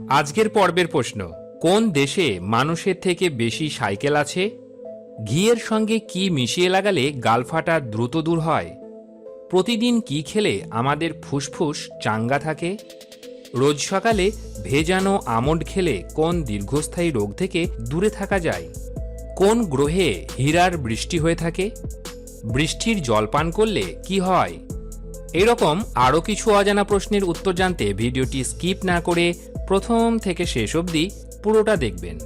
আজকের পর্বের প্রশ্ন, কোন দেশে মানুষের থেকে বেশি সাইকেল আছে? ঘিয়ের সঙ্গে কি মিশিয়ে লাগালে গালফাটা দ্রুত দূর হয়? প্রতিদিন কি খেলে আমাদের ফুসফুস চাঙ্গা থাকে? রোজ সকালে ভেজানো আমন্ড খেলে কোন দীর্ঘস্থায়ী রোগ থেকে দূরে থাকা যায়? কোন গ্রহে হীরার বৃষ্টি হয়ে থাকে? বৃষ্টির জল পান করলে কি হয়? এরকম আরও কিছু অজানা প্রশ্নের উত্তর জানতে ভিডিওটি স্কিপ না করে প্রথম থেকে শেষ অবধি পুরোটা দেখবেন।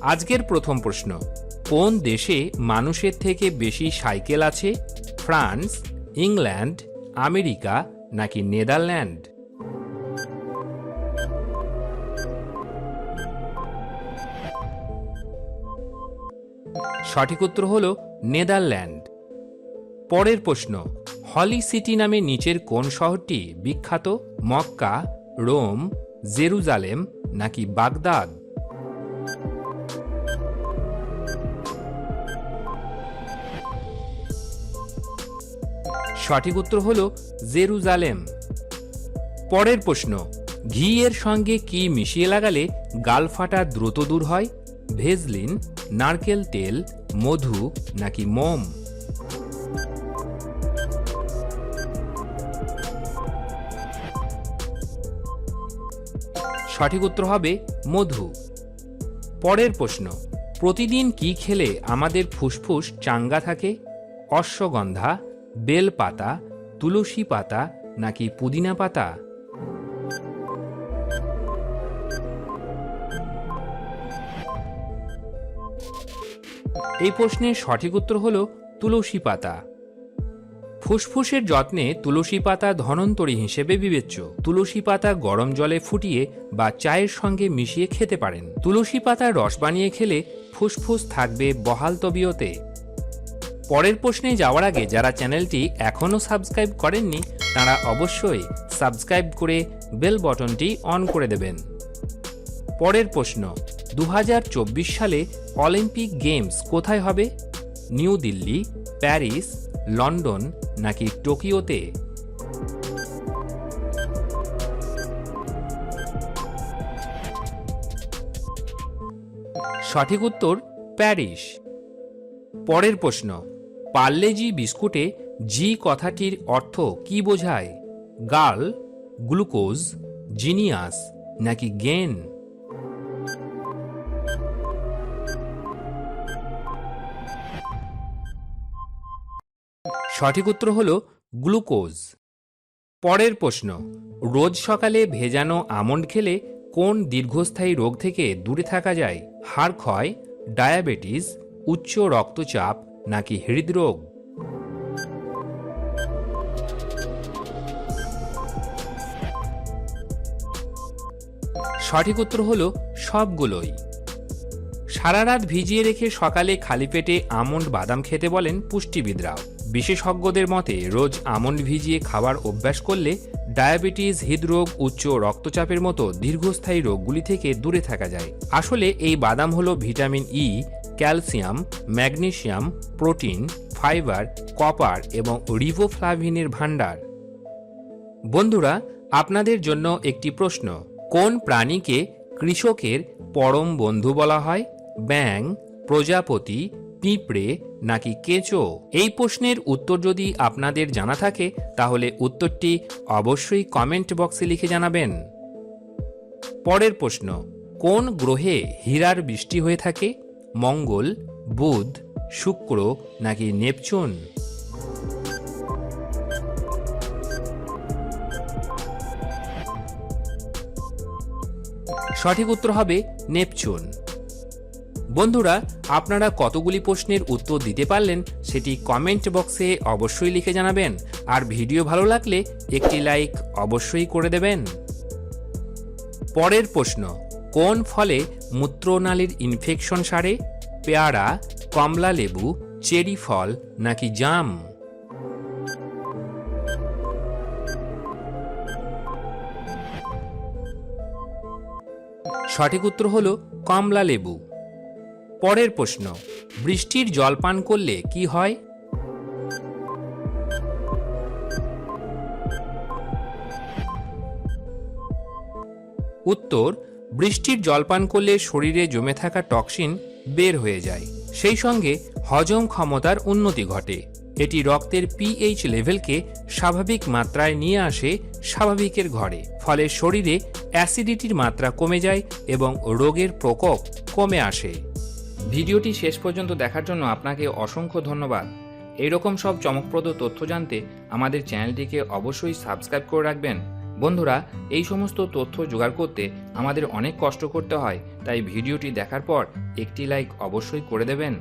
আজকের প্রথম প্রশ্ন, কোন দেশে মানুষের থেকে বেশি সাইকেল আছে? ফ্রান্স, ইংল্যান্ড, আমেরিকা নাকি নেদারল্যান্ড? সঠিক উত্তর হল নেদারল্যান্ড। পরের প্রশ্ন, হলি সিটি নামে নিচের কোন শহরটি বিখ্যাত? মক্কা, রোম, জেরুজালেম নাকি বাগদাদ? সঠিক উত্তর হল জেরুজালেম। পরের প্রশ্ন ঘি এর সঙ্গে কি মিশিয়ে লাগালে গাল ফাটা দ্রুত দূর হয়? ভেজলিন নারকেল তেল, মধু নাকি মোম? সঠিক উত্তর হবে মধু। পরের প্রশ্ন, প্রতিদিন কি খেলে আমাদের ফুসফুস চাঙ্গা থাকে? অশ্বগন্ধা বেল পাতা তুলসী পাতা নাকি পুদিনা পাতা? এই প্রশ্নের সঠিক উত্তর হল তুলসী পাতা। ফুসফুসের যত্নে তুলসী পাতা ধনন্তরী হিসেবে বিবেচ্য। তুলসী পাতা গরম জলে ফুটিয়ে বা চায়ের সঙ্গে মিশিয়ে খেতে পারেন। তুলসী পাতার রস বানিয়ে খেলে ফুসফুস থাকবে বহাল তবিয়তে। পরের প্রশ্নে যাওয়ার আগে যারা চ্যানেলটি এখনও সাবস্ক্রাইব করেননি, তারা অবশ্যই সাবস্ক্রাইব করে বেল বটনটি অন করে দেবেন। পরের প্রশ্ন দু হাজার চব্বিশ সালে অলিম্পিক গেমস কোথায় হবে? নিউ দিল্লি, প্যারিস, লন্ডন নাকি টোকিওতে? সঠিক উত্তর, প্যারিস। পরের প্রশ্ন, পার্লেজি বিস্কুটে জি কথাটির অর্থ কি বোঝায়? গার্ল গ্লুকোজ, জিনিয়াস নাকি গেন? সঠিক উত্তর হল গ্লুকোজ। পরের প্রশ্ন, রোজ সকালে ভেজানো আমন্ড খেলে কোন দীর্ঘস্থায়ী রোগ থেকে দূরে থাকা যায়? হাড় ক্ষয়, ডায়াবেটিস, উচ্চ রক্তচাপ নাকি হৃদরোগ? সঠিক উত্তর হল সবগুলোই। সারা রাত ভিজিয়ে রেখে সকালে খালি পেটে আমন্ড বাদাম খেতে বলেন পুষ্টিবিদরাও। বিশেষজ্ঞদের মতে, রোজ আমন্ড ভিজিয়ে খাবার অভ্যাস করলে ডায়াবেটিস, হৃদরোগ, উচ্চ রক্তচাপের মতো দীর্ঘস্থায়ী রোগগুলি থেকে দূরে থাকা যায়। আসলে এই বাদাম হলো vitamin E calcium magnesium protein, fibre, copper এবং রিভোফ্লাভিনের ভাণ্ডার। বন্ধুরা, আপনাদের জন্য একটি প্রশ্ন, কোন প্রাণীকে কৃষকের পরম বন্ধু বলা হয়? ব্যাং প্রজাপতি পিঁপড়ে নাকি কেঁচো? এই প্রশ্নের উত্তর যদি আপনাদের জানা থাকে, তাহলে উত্তরটি অবশ্যই কমেন্ট বক্সে লিখে জানাবেন। পরের প্রশ্ন, কোন গ্রহে হীরার বৃষ্টি হয়ে থাকে? মঙ্গল, বুধ, শুক্র নাকি নেপচুন? সঠিক উত্তর হবে নেপচুন। বন্ধুরা, আপনারা কতগুলি প্রশ্নের উত্তর দিতে পারলেন সেটি কমেন্ট বক্সে অবশ্যই লিখে জানাবেন। আর ভিডিও ভালো লাগলে একটি লাইক অবশ্যই করে দেবেন। পরের প্রশ্ন, কোন ফলে মূত্রনালীর ইনফেকশন সারে? পেয়ারা, কমলা লেবু, চেরি ফল নাকি জাম? সঠিক উত্তর হল কমলা লেবু। পরের প্রশ্ন, বৃষ্টির জল পান করলে কি হয়? উত্তর, বৃষ্টির জলপান করলে শরীরে জমে থাকা টক্সিন বের হয়ে যায়। সেই সঙ্গে হজম ক্ষমতার উন্নতি ঘটে। এটি রক্তের পিএইচ লেভেলকে স্বাভাবিক মাত্রায় নিয়ে আসে স্বাভাবিকের ঘরে। ফলে শরীরে অ্যাসিডিটির মাত্রা কমে যায় এবং রোগের প্রকোপ কমে আসে। ভিডিওটি শেষ পর্যন্ত দেখার জন্য আপনাকে অসংখ্য ধন্যবাদ। এইরকম সব চমকপ্রদ তথ্য জানতে আমাদের চ্যানেলটিকে অবশ্যই সাবস্ক্রাইব করে রাখবেন। বন্ধুরা, এই সমস্ত তথ্য জোগাড় করতে আমাদের অনেক কষ্ট করতে হয়, তাই ভিডিওটি দেখার পর একটি লাইক অবশ্যই করে দেবেন।